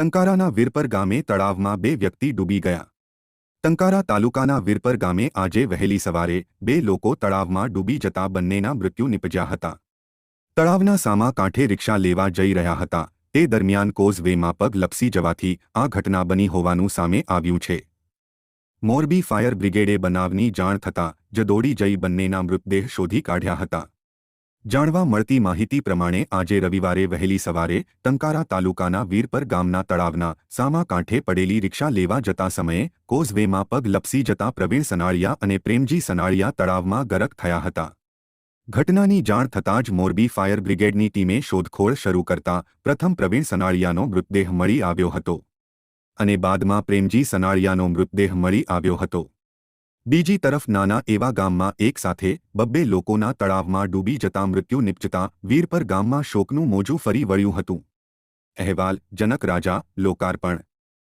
ટંકારાના વીરપર ગામે તળાવમાં બે વ્યક્તિ ડૂબી ગયા. ટંકારા તાલુકાના વીરપર ગામે આજે વહેલી સવારે બે લોકો તળાવમાં ડૂબી જતા બંનેના મૃત્યુ નિપજ્યા હતા. તળાવના સામા કાંઠે રિક્ષા લેવા જઈ રહ્યા હતા. તે દરમિયાન કોઝ વેમાં પગ લપસી જવાથી આ ઘટના બની હોવાનું સામે આવ્યું છે. મોરબી ફાયર બ્રિગેડે બનાવની જાણ થતાં જ દોડી જઈ બંનેના મૃતદેહ શોધી કાઢ્યા હતા. જાણવા મળતી માહિતી પ્રમાણે આજે રવિવારે વહેલી સવારે ટંકારા તાલુકાના વીરપર ગામના તળાવના સામા કાંઠે પડેલી રિક્ષા લેવા જતા સમયે કોઝવેમાં પગ લપસી જતા પ્રવીણ સનાળિયા અને પ્રેમજી સનાળિયા તળાવમાં ગરક થયા હતા. ઘટનાની જાણ થતાં જ મોરબી ફાયર બ્રિગેડની ટીમે શોધખોળ શરૂ કરતા પ્રથમ પ્રવીણ સનાળિયાનો મૃતદેહ મળી આવ્યો હતો. અને બાદમાં પ્રેમજી સનાળિયાનો મૃતદેહ મળી આવ્યો હતો. બીજી તરફ નાના એવા ગામમાં એક સાથે બબ્બે લોકોના તળાવમાં ડૂબી જતા મૃત્યુ નિપજતા વીરપર ગામમાં શોકનું મોજું ફરી વળ્યું હતું. અહેવાલ, જનક રાજા, લોકાર્પણ.